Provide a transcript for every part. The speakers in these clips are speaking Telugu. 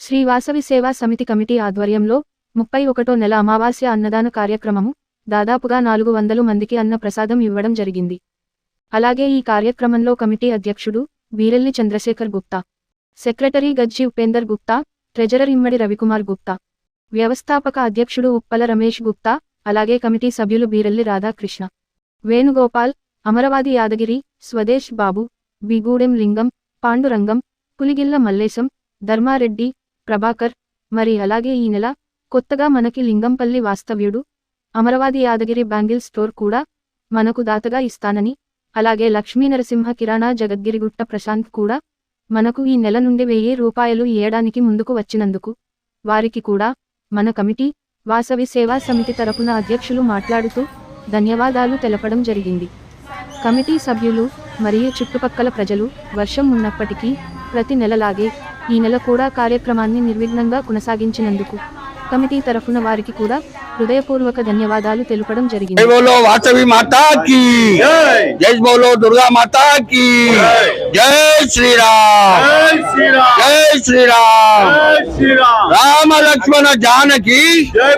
శ్రీ వాసవి సేవా సమితి కమిటీ ఆధ్వర్యంలో ముప్పై ఒకటో నెల అమావాస్య అన్నదాన కార్యక్రమము దాదాపుగా నాలుగు వందలు మందికి అన్న ప్రసాదం ఇవ్వడం జరిగింది. అలాగే ఈ కార్యక్రమంలో కమిటీ అధ్యక్షుడు వీరెల్లి చంద్రశేఖర్ గుప్తా సెక్రటరీ గజ్జి ఉపేందర్ గుప్తా ట్రెజరర్ ఇమ్మడి రవికుమార్ గుప్తా వ్యవస్థాపక అధ్యక్షుడు ఉప్పల రమేష్ గుప్తా అలాగే కమిటీ సభ్యులు బీరెల్లి రాధాకృష్ణ వేణుగోపాల్ అమరవాది యాదగిరి స్వదేశ్ బాబు బిగూడెం లింగం పాండురంగం పులిగిల్ల మల్లేశం ధర్మారెడ్డి ప్రభాకర్ మరి అలాగే ఈ నెల కొత్తగా మనకి లింగంపల్లి వాస్తవ్యుడు అమరవాది యాదగిరి బ్యాంగిల్ స్టోర్ కూడా మనకు దాతగా ఇస్తానని అలాగే లక్ష్మీనరసింహ కిరాణా జగద్గిరిగుట్ట ప్రశాంత్ కూడా మనకు ఈ నెల నుండి వెయ్యి రూపాయలు ఇయ్యడానికి ముందుకు వచ్చినందుకు వారికి కూడా మన కమిటీ వాసవి సేవా సమితి తరపున అధ్యక్షులు మాట్లాడుతూ ధన్యవాదాలు తెలపడం జరిగింది. కమిటీ సభ్యులు మరియు చుట్టుపక్కల ప్రజలు వర్షం ఉన్నప్పటికీ ప్రతి నెలలాగే ఈ నెల కూడా కార్యక్రమాన్ని నిర్విఘ్నంగా కొనసాగించినందుకు కమిటీ తరఫున వారికి కూడా హృదయపూర్వక ధన్యవాదాలు తెలుపడం జరిగింది. జై బోలో వాసవి మాతా జై. బౌలో దుర్గా మాతా జై. శ్రీరామ్. జై శ్రీరామ్. రామ లక్ష్మణ జానకి. జై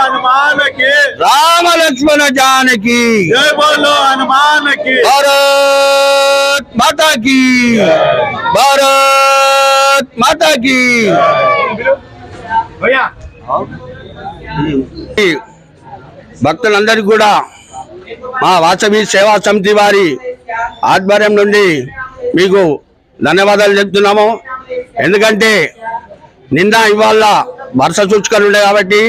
హనుమానకి. రామ లక్ష్మణ జానకి. జై బోలో హనుమానకి. భారత్ మాతా కి భారత్ మాతాకి. భక్తులందరికీ కూడా మా వాసవి సేవా సమితి వారి ఆధ్వర్యం నుండి మీకు ధన్యవాదాలు చెప్తున్నాము. ఎందుకంటే నిన్న ఇవాళ వరుస సూచికలు ఉండే కాబట్టి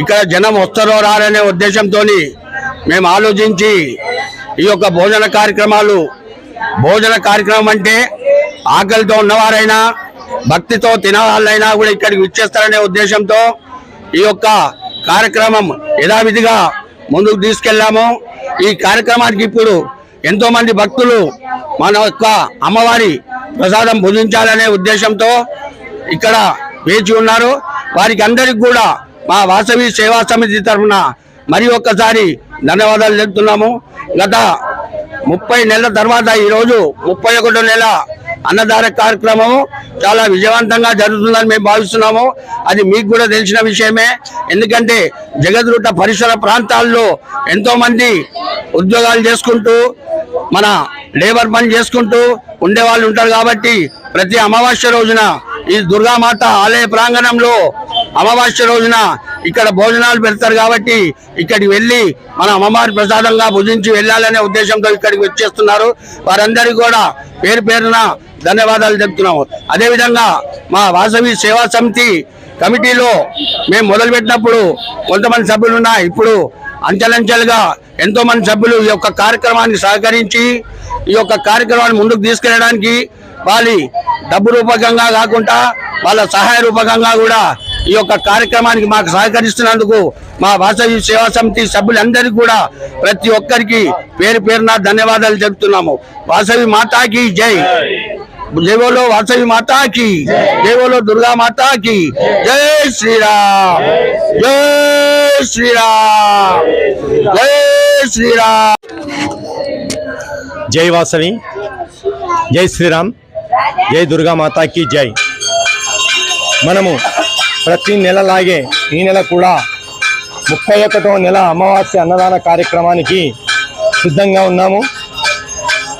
ఇక్కడ జనం వస్తారో రారనే ఉద్దేశంతో మేము ఆలోచించి ఈ యొక్క భోజన కార్యక్రమాలు భోజన కార్యక్రమం అంటే ఆకలితో ఉన్నవారైనా భక్తితో తినవాళ్ళైనా కూడా ఇక్కడికి విచ్చేస్తారనే ఉద్దేశంతో ఈ యొక్క కార్యక్రమం యథావిధిగా ముందుకు తీసుకెళ్ళాము. ఈ కార్యక్రమానికి ఇప్పుడు ఎంతో మంది భక్తులు మన యొక్క అమ్మవారి ప్రసాదం భుజించాలనే ఉద్దేశంతో ఇక్కడ వేచి ఉన్నారు. వారికి అందరికి కూడా మా వాసవి సేవా సమితి తరఫున మరి ఒక్కసారి ధన్యవాదాలు చెప్తున్నాము గత ముప్పై నెలల తర్వాత ఈరోజు ముప్పై ఒకటో నెల అన్నదాన కార్యక్రమం చాలా విజయవంతంగా జరుగుతుందని మేము భావిస్తున్నాము. అది మీకు కూడా తెలిసిన విషయమే. ఎందుకంటే జగద్రుట పరిసర ప్రాంతాల్లో ఎంతో మంది ఉద్యోగాలు చేసుకుంటూ మన లేబర్ పని చేసుకుంటూ ఉండే వాళ్ళు ఉంటారు కాబట్టి ప్రతి అమావాస్య రోజున ఈ దుర్గామాత ఆలయ ప్రాంగణంలో అమావాస్య రోజున ఇక్కడ భోజనాలు పెడతారు కాబట్టి ఇక్కడికి వెళ్ళి మన అమ్మవారి ప్రసాదంగా భుజించి వెళ్ళాలనే ఉద్దేశంతో ఇక్కడికి వచ్చేస్తున్నారు. వారందరికీ కూడా పేరు పేరున ధన్యవాదాలు చెప్తున్నాము. అదేవిధంగా మా వాసవి సేవా సమితి కమిటీలో మేము మొదలుపెట్టినప్పుడు కొంతమంది సభ్యులు ఇప్పుడు అంచెలంచెలుగా ఎంతో మంది సభ్యులు ఈ యొక్క కార్యక్రమాన్ని సహకరించి ఈ యొక్క కార్యక్రమాన్ని ముందుకు తీసుకెళ్ళడానికి వాళ్ళ డబ్బు రూపకంగా కాకుండా వాళ్ళ సహాయ రూపకంగా కూడా ఈ యొక్క కార్యక్రమానికి మాకు సహకరిస్తున్నందుకు మా వాసవి సేవా సమితి సభ్యులందరికీ కూడా ప్రతి ఒక్కరికి పేరు పేరున ధన్యవాదాలు చెబుతున్నాము వాసవి మాతాకి జై. జై బోలో వాసవి మాతాకి జై బోలో దుర్గా మాతాకి జై శ్రీరామ్ జై శ్రీరామ్ జై శ్రీరామ్. జై వాసవి జై శ్రీరామ్ జై దుర్గా మాతాకి జై. మనము ప్రతి నెలలాగే ఈ నెల కూడా ముప్పై ఒకటో నెల అమావాస్య అన్నదాన కార్యక్రమానికి సిద్ధంగా ఉన్నాము.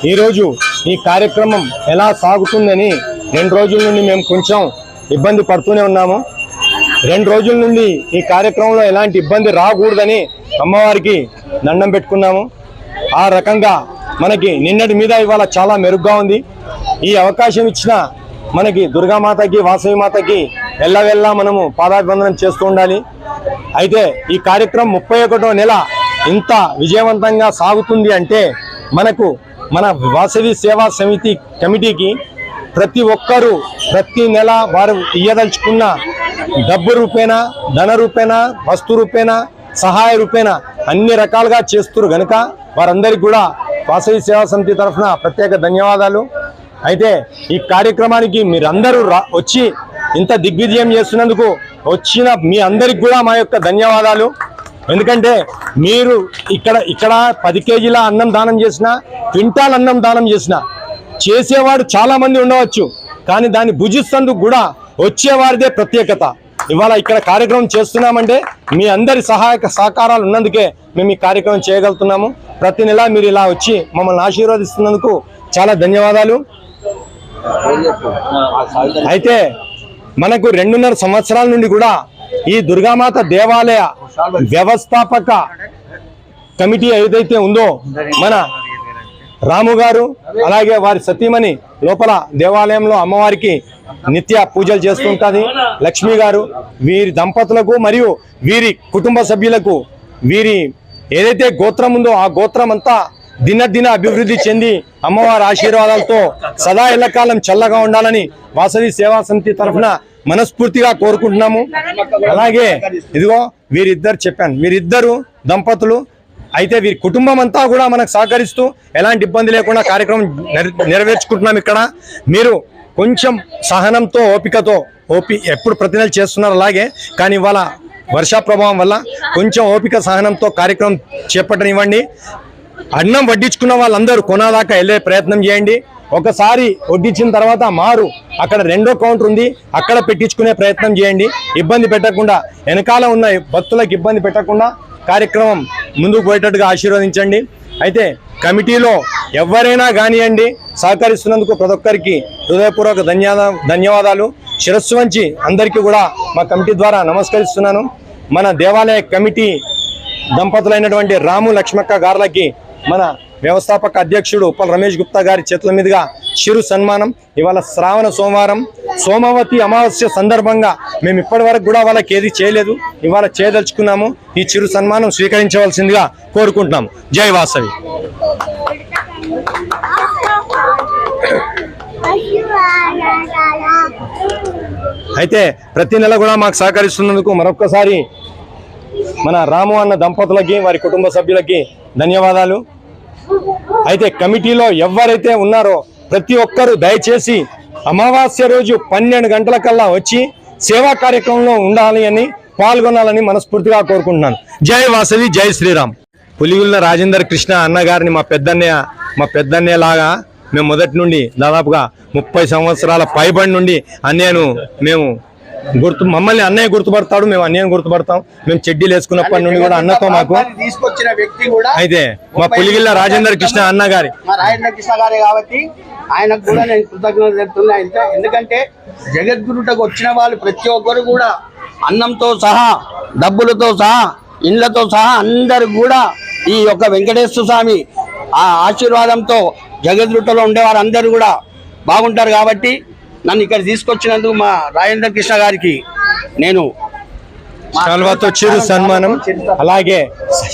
ఈరోజు ఈ కార్యక్రమం ఎలా సాగుతుందని రెండు రోజుల నుండి మేము కొంచెం ఇబ్బంది పడుతూనే ఉన్నాము. రెండు రోజుల నుండి ఈ కార్యక్రమంలో ఎలాంటి ఇబ్బంది రాకూడదని అమ్మవారికి దండం పెట్టుకున్నాము. ఆ రకంగా మనకి నిన్నటి మీద ఇవాళ చాలా మెరుగ్గా ఉంది. ఈ అవకాశం ఇచ్చిన మనకి దుర్గామాతకి వాసవి మాతకి ఎల్లవెల్లా మనము పాదాభివందనం చేస్తూ ఉండాలి. అయితే ఈ కార్యక్రమం ముప్పై ఒకటో నెల ఇంత విజయవంతంగా సాగుతుంది అంటే మనకు మన వాసవి సేవా సమితి కమిటీకి ప్రతి ఒక్కరూ ప్రతి నెల వారు ఇయ్యదలుచుకున్న డబ్బు రూపేణా ధన రూపేణా వస్తు రూపేణా సహాయ రూపేణా అన్ని రకాలుగా చేస్తున్నారు గనుక వారందరికీ కూడా వాసవి సేవా సమితి తరఫున ప్రత్యేక ధన్యవాదాలు. అయితే ఈ కార్యక్రమానికి మీరందరూ రా వచ్చి ఇంత దిగ్విజయం చేస్తున్నందుకు వచ్చిన మీ అందరికి కూడా మా యొక్క ధన్యవాదాలు. ఎందుకంటే మీరు ఇక్కడ ఇక్కడ పది కేజీల అన్నం దానం చేసిన క్వింటాల్ అన్నం దానం చేసిన చేసేవాడు చాలా మంది ఉండవచ్చు కానీ దాన్ని భుజిస్తందుకు కూడా వచ్చేవారిదే ప్రత్యేకత. ఇవాళ ఇక్కడ కార్యక్రమం చేస్తున్నామంటే మీ అందరి సహాయక సహకారాలు ఉన్నందుకే మేము ఈ కార్యక్రమం చేయగలుగుతున్నాము. ప్రతి నెల మీరు ఇలా వచ్చి మమ్మల్ని ఆశీర్వదిస్తున్నందుకు చాలా ధన్యవాదాలు. అయితే మనకు రెండున్నర సంవత్సరాల నుండి కూడా ఈ దుర్గామాత దేవాలయ వ్యవస్థాపక కమిటీ ఏదైతే ఉందో మన రాము గారు అలాగే వారి సతీమణి లోపల దేవాలయంలో అమ్మవారికి నిత్య పూజలు చేస్తుంటుంది. లక్ష్మి గారు వీరి దంపతులకు మరియు వీరి కుటుంబ సభ్యులకు వీరి ఏదైతే గోత్రం ఉందో ఆ గోత్రం అంతా దినదిన అభివృద్ధి చెంది అమ్మవారి ఆశీర్వాదాలతో సదా ఎల్లకాలం చల్లగా ఉండాలని వాసవి సేవా సమితి తరఫున మనస్ఫూర్తిగా కోరుకుంటున్నాము. అలాగే ఇదిగో వీరిద్దరు చెప్పాను. వీరిద్దరు దంపతులు. అయితే వీరి కుటుంబం అంతా కూడా మనకు సహకరిస్తూ ఎలాంటి ఇబ్బంది లేకుండా కార్యక్రమం నెరవేర్చుకుంటున్నాం ఇక్కడ. మీరు కొంచెం సహనంతో ఓపికతో ఓపి ఎప్పుడు ప్రతి నెల చేస్తున్నారు అలాగే కానీ ఇవాళ వర్షా ప్రభావం వల్ల కొంచెం ఓపిక సహనంతో కార్యక్రమం చేపట్టనివ్వండి. అన్నం వడ్డించుకున్న వాళ్ళందరూ కొనాదాకా వెళ్ళే ప్రయత్నం చేయండి. ఒకసారి వడ్డించిన తర్వాత మారు. అక్కడ రెండో కౌంటర్ ఉంది. అక్కడ పెట్టించుకునే ప్రయత్నం చేయండి. ఇబ్బంది పెట్టకుండా వెనకాల ఉన్న భక్తులకు ఇబ్బంది పెట్టకుండా కార్యక్రమం ముందుకు పోయేటట్టుగా ఆశీర్వదించండి. అయితే కమిటీలో ఎవరైనా కానివ్వండి సహకరిస్తున్నందుకు ప్రతి ఒక్కరికి హృదయపూర్వక ధన్యవాద ధన్యవాదాలు. శిరస్సు వంచి అందరికీ కూడా మా కమిటీ ద్వారా నమస్కరిస్తున్నాను. మన దేవాలయ కమిటీ దంపతులైనటువంటి రాము లక్ష్మక్క గారులకి మన వ్యవస్థాపక అధ్యక్షుడు ఉప్పల్ రమేష్ గుప్తా గారి చేతుల మీదుగా చిరు సన్మానం. ఇవాళ శ్రావణ సోమవారం. సోమవతి అమావాస్య సందర్భంగా మేము ఇప్పటి వరకు కూడా వాళ్ళకి ఏది చేయలేదు. ఇవాళ చేయదలుచుకున్నాము. ఈ చిరు సన్మానం స్వీకరించవలసిందిగా కోరుకుంటున్నాం జై వాసవి. అయితే ప్రతి నెల కూడా మాకు సహకరిస్తున్నందుకు మరొకసారి మన రాము అన్న దంపతులకి వారి కుటుంబ సభ్యులకి ధన్యవాదాలు. అయితే కమిటీలో ఎవరైతే ఉన్నారో ప్రతి ఒక్కరూ దయచేసి అమావాస్య రోజు పన్నెండు గంటల కల్లా వచ్చి సేవా కార్యక్రమంలో ఉండాలి అని పాల్గొనాలని మనస్ఫూర్తిగా కోరుకుంటున్నాను. జై వాసవి జై శ్రీరామ్. పులిగుల రాజేందర్ కృష్ణ అన్నగారిని మా పెద్దన్నయ్య మా పెద్దన్నయ్య లాగా మేము మొదటి నుండి దాదాపుగా ముప్పై సంవత్సరాల పైబడి నుండి అన్నయ్యను మేము గుర్తు మమ్మల్ని అన్నయ్య గుర్తుపడతాడు మేము అన్నయ్యను గుర్తుపడతాం. మేము చెడ్డీలు వేసుకున్నప్పటి నుండి కూడా అన్నతో మాకు తీసుకొచ్చిన వ్యక్తి కూడా అయితే మా పులిగిల్ల రాజేందర్ కృష్ణ అన్న గారి రాజేంద్ర కృష్ణ గారే కాబట్టి ఆయనకు కూడా నేను కృతజ్ఞతలు చెప్తున్నా ఎందుకంటే జగద్గురుటకు వచ్చిన వాళ్ళు ప్రతి ఒక్కరు కూడా అన్నంతో సహా డబ్బులతో సహా ఇండ్లతో సహా అందరు కూడా ఈ యొక్క వెంకటేశ్వర స్వామి ఆ ఆశీర్వాదంతో జగద్రుట్టలో ఉండే వారందరూ కూడా బాగుంటారు కాబట్టి నన్ను ఇక్కడ తీసుకొచ్చినందుకు మా రాజేంద్ర కృష్ణ గారికి నేను శాల్వాతో చిరు సన్మానం. అలాగే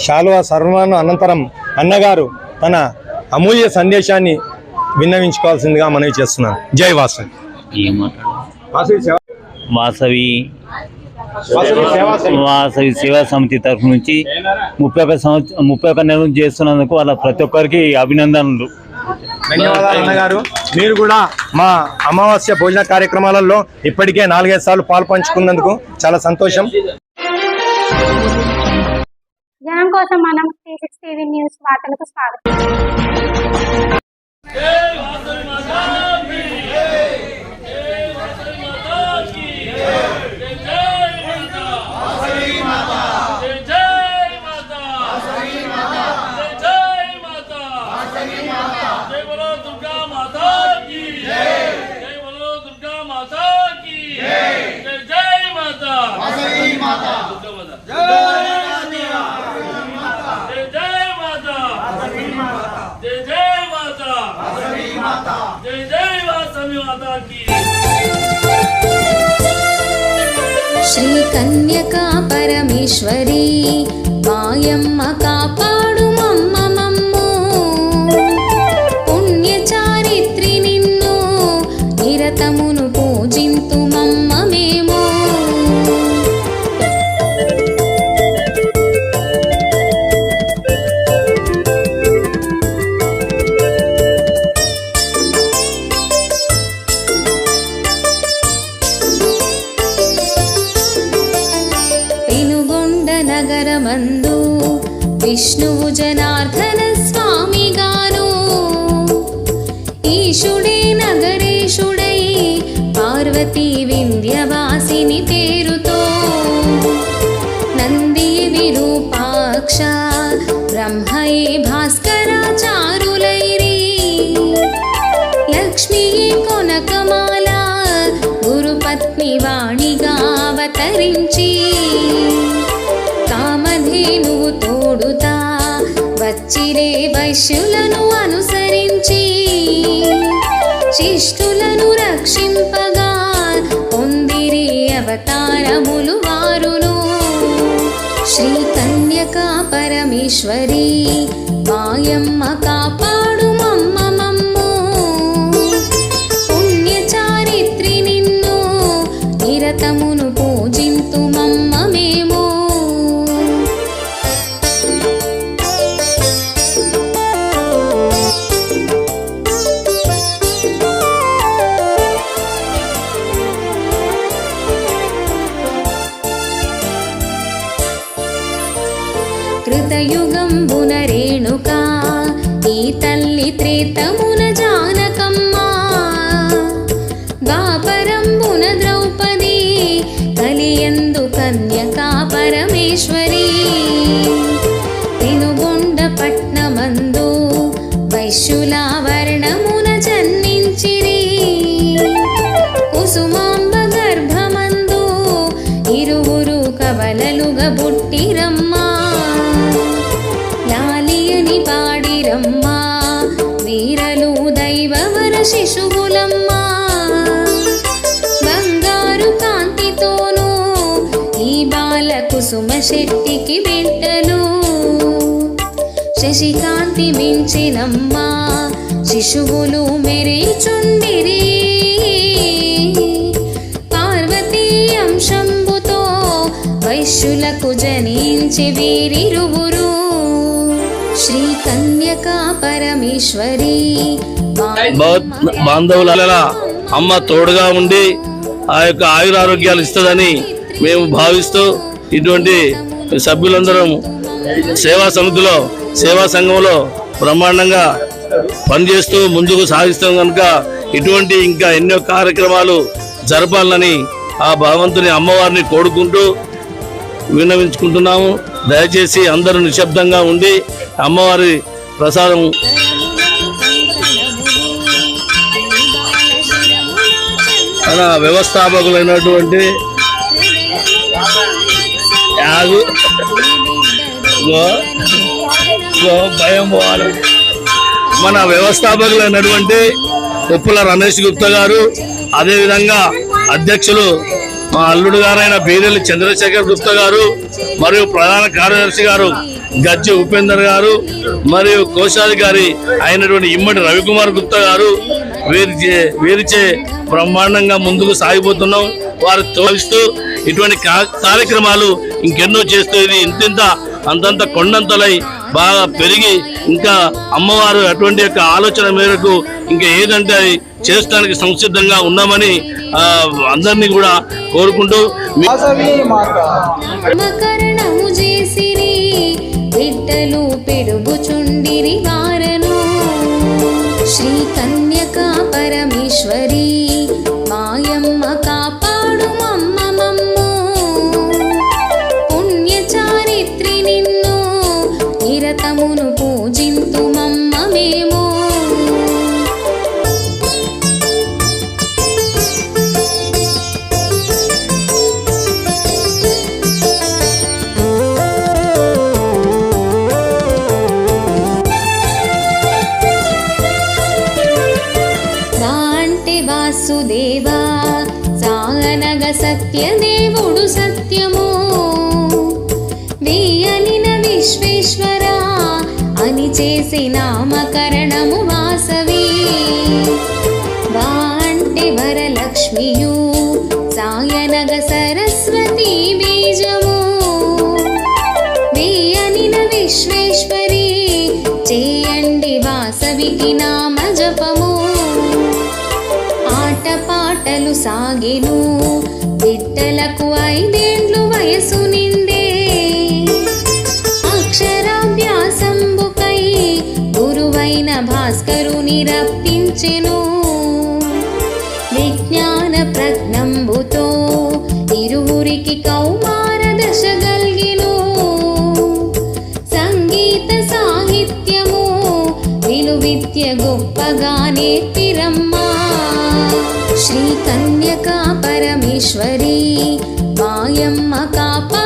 శాల్వా సన్మానం అనంతరం అన్నగారు తన అమూల్య సందేశాన్ని విన్నవించుకోవాల్సిందిగా మనవి చేస్తున్నాను. జై వాసవి. వాసవి వాసవి సేవా సమితి. తరఫు నుంచి ముప్పై ఒక సంవత్సరం ముప్పై ఒక నెల నుంచి చేస్తున్నందుకు వాళ్ళ ప్రతి ఒక్కరికి అభినందనలు. ధన్యవాదాలు అన్నగారు. మీరు కూడా మా అమావాస్య భోజన కార్యక్రమాలలో ఇప్పటికే నాలుగైదు సార్లు పాలు పంచుకున్నందుకు చాలా సంతోషం. జనం కోసం మనం సిక్స్ టీవీ న్యూస్ వార్తలకు స్వాగతం. श्रीकन्यका परमेश्वरी मायम्म कापा కొనకమాల గురుపత్ని వాణిగా అవతరించి. కామధేనువు తోడుతా వచ్చిరే వైశ్యులను అనుసరించి. శిష్టులను రక్షింపగా పొందిరి అవతారములు వారును. శ్రీ కన్యకా పరమేశ్వరి మాయమ్మ కాపాడు. కృతయుగంబున రేణుకా ఈ తల్లి త్రేతమున జానకమ్మ. ద్వాపరంబున ద్రౌపది కలియందు కన్యకా పరమేశ్వరి. కుసుమ శెట్టికి బిడ్డలు. శశికాంతి మించినమ్మా శిశువులు మెరీచుండిరి. పార్వతీ అంశంబుతో వైశ్యులకు జనించి వీరిరువురు. శ్రీ కన్యకా పరమేశ్వరి బాంధవుల అమ్మ తోడుగా ఉండి ఆ యొక్క ఆయురారోగ్యాలు ఇస్తుందని మేము భావిస్తూ ఇటువంటి సభ్యులందరం సేవా సమితిలో సేవా సంఘంలో బ్రహ్మాండంగా పనిచేస్తూ ముందుకు సాగిస్తాం కనుక ఇటువంటి ఇంకా ఎన్నో కార్యక్రమాలు జరపాలని ఆ భగవంతుని అమ్మవారిని కోరుకుంటూ విన్నవించుకుంటున్నాము. దయచేసి అందరూ నిశ్శబ్దంగా ఉండి అమ్మవారి ప్రసాదం మన వ్యవస్థాపకులైనటువంటి యాగు భయం పోవాలి. మన వ్యవస్థాపకులైనటువంటి ఉప్పుల రమేష్ గుప్తా గారు అదేవిధంగా అధ్యక్షులు మా అల్లుడు గారైన బీరెల్లి చంద్రశేఖర్ గుప్తా గారు మరియు ప్రధాన కార్యదర్శి గారు గజ్జి ఉపేందర్ గారు మరియు కోశాధికారి అయినటువంటి ఇమ్మడి రవికుమార్ గుప్తా గారు వీరిచే వీరిచే బ్రహ్మాండంగా ముందుకు సాగిపోతున్నాం. వారు తోలిస్తూ ఇటువంటి కార్యక్రమాలు ఇంకెన్నో చేస్తూ ఇది ఇంతింత అంతంత కొండంతలై బాగా పెరిగి ఇంకా అమ్మవారు అటువంటి యొక్క ఆలోచన మేరకు ఇంకా ఏదంటే అది చేయడానికి సంసిద్ధంగా ఉన్నామని ఆ, అందరినీ కూడా కోరుకుంటూ పెరుగుచుండిరి వారను శ్రీ కన్యకా పరమేశ్వరి దేవా సాగనగ సత్యదేవుడు సత్యము. వేయనిన విశ్వేశ్వర అని చేసి సాగెను. బిడ్డలకు ఐదేండ్లు వయసు నిండే. అక్షరాభ్యాసంబుకై గురువైన భాస్కరుని రప్పించెను. విజ్ఞాన ప్రజ్ఞంబుతో ఇరువురికి కౌమార దశ గల్గిను. సంగీత సాహిత్యము విలువిద్య గొప్పగానే నేర్పిరమ్మా श्रीकन्यका परमेश्वरी मायम् अकापा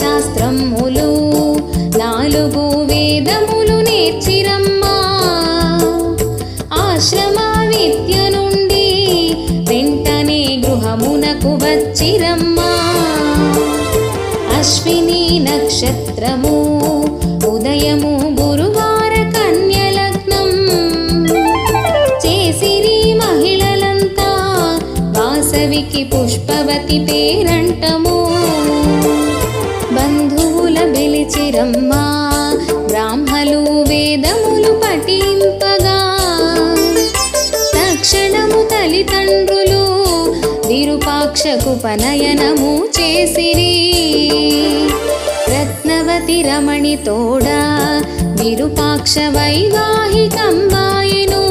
శాస్త్రములు నాలుగు వేదములు నేర్చిరమ్మా. ఆశ్రమ విద్య నుండి వెంటనే గృహమునకు వచ్చిరమ్మా. అశ్విని నక్షత్రము ఉదయము గురువార కన్య లగ్నం. చేసిరి మహిళలంతా వాసవికి పుష్పవతి పేరంటము. విరూపాక్షకుపనయనము చేసిరి. రత్నవతి రమణి తోడా విరూపాక్ష వైవాహికంబాయిను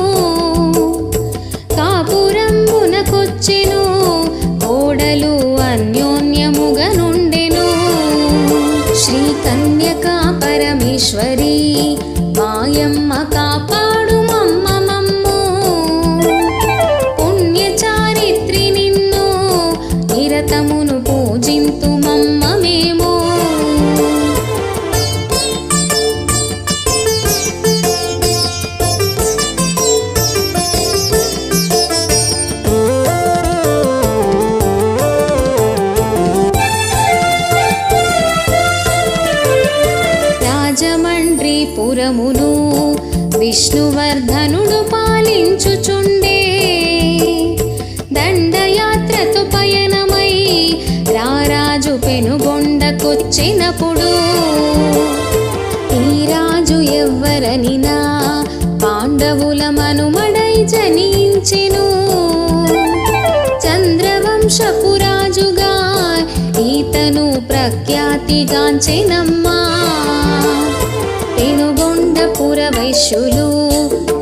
రాజమండ్రిపురమును విష్ణువర్ధనుడు పాలించుచుండే. దండయాత్రతో పయనమై రారాజు పెనుగొండకొచ్చినప్పుడు ఈ రాజు ఎవ్వరనినా పాండవుల మనుమడై జనించెను. చంద్రవంశపు రాజుగా ఈతను ప్రఖ్యాతిగాంచెనమ్మా. పెనుగొండపుర పురవైశ్యులు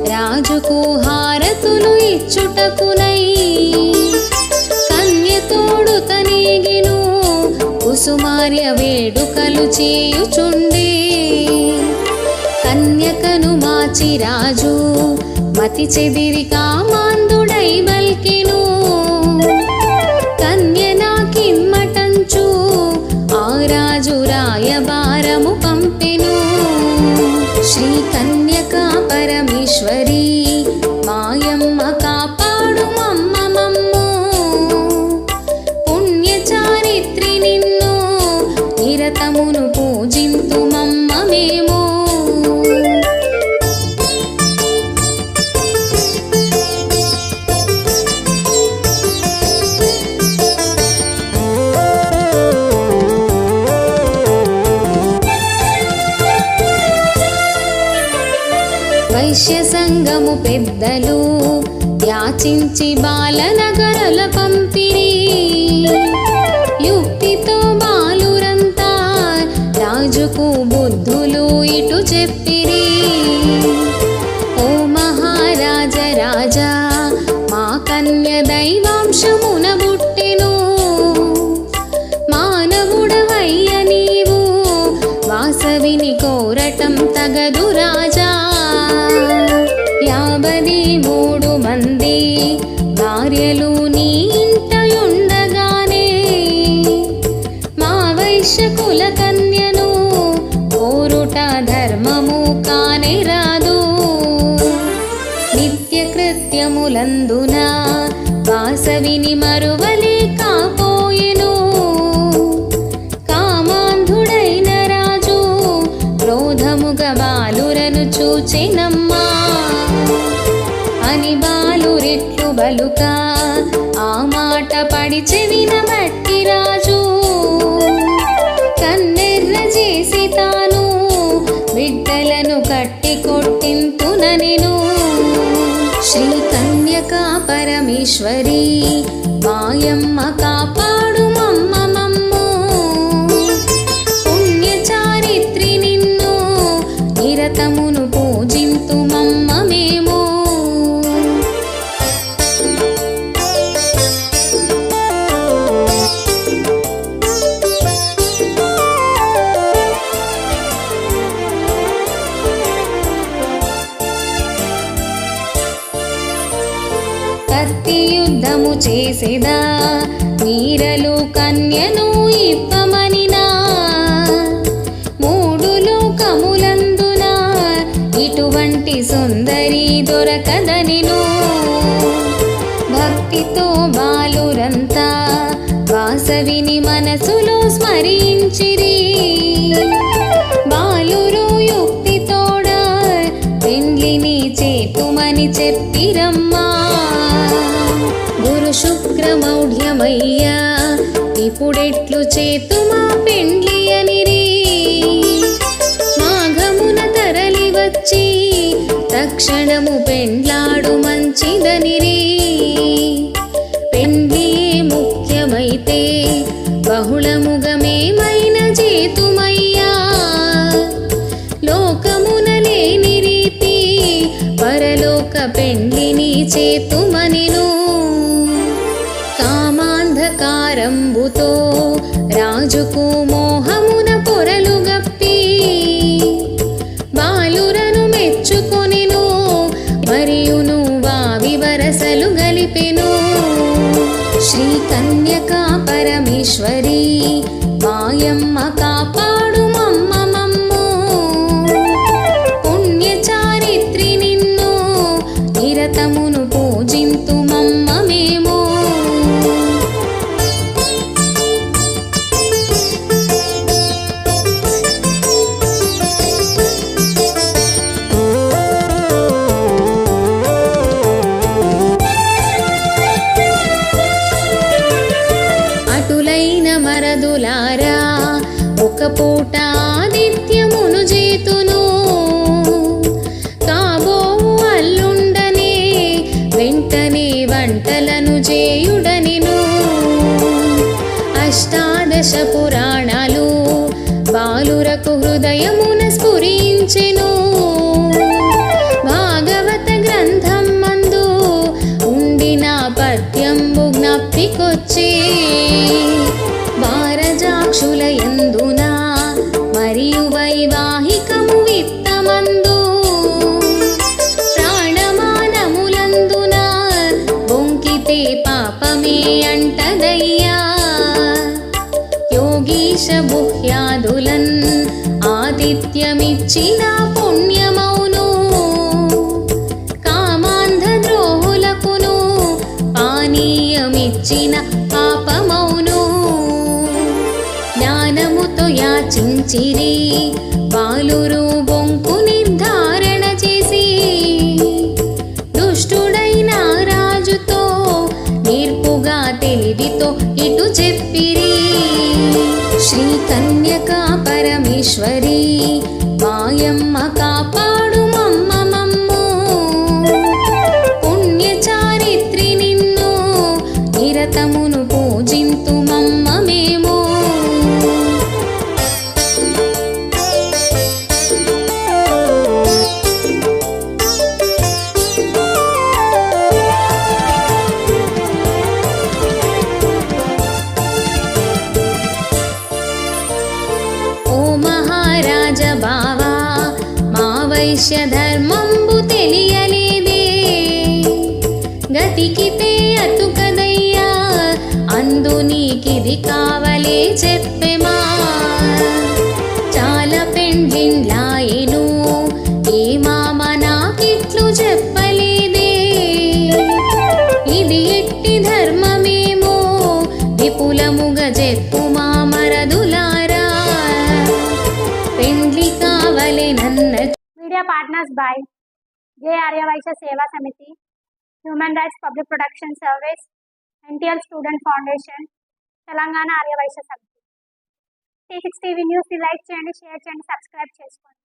రాజుకు హారతులు ఇచ్చుటకునై. కన్యతోడు తనేగిను కుసుమార్య వేడుకలు చేయుచుండే. కన్యకను మాచి రాజు మతి చెదిరి కామాందు పరమేశ్వరి వైశ్య సంఘము పెద్దలు యాచించి బాలనగరల పంపిణీ. కృత్యములందున వాసవిని మరువలే కాపోయెను. కామాంధుడైన రాజు క్రోధముగ బాలురను చూచెనమ్మా. అని బాలురెట్లు బలుక ఆ మాట పడి చెవిన ईश्वरी मायम् చేసేదా? నీరలు కన్యను మౌఢ్యమయ్యా. ఇప్పుడెట్లు ఇప్పుడెట్లు చేతుమా పెండ్లి అనిరి. మాఘమున తరలి వచ్చి తక్షణము పెండ్లాడు మంచిదనిరి. పరమేశ్వరి ప్రాణాలు బాలురకు హృదయమున స్ఫురించెను. భాగవత గ్రంథం మందు ఉండిన పద్యంబు జ్ఞప్తికొచ్చే భారజాక్షుల ఎందు ఆతిథ్యమిచ్చిన పుణ్యమౌను. కామాంధ ద్రోహులకును పానీయమిచ్చిన పాపమౌను. జ్ఞానముతో యాచించిరి బాలురు బొంకు నిర్ధారణ చేసి. దుష్టుడైన రాజుతో నేర్పుగా తెలివితో ఇటు చెప్పిరి. శ్రీ కన్యకా పరమేశ్వరి మా ధర్మంబు తెలియలేదే. గతికితే అతుకదయ్యా అందు నీకిది కావలే చెప్పు. Partners by J Aryavysya Seva Samithi human rights public protection service NTL student foundation Telangana Aryavysya Samithi T six TV న్యూస్ని లైక్ చేయండి షేర్ చేయండి సబ్స్క్రైబ్ చేసుకోండి.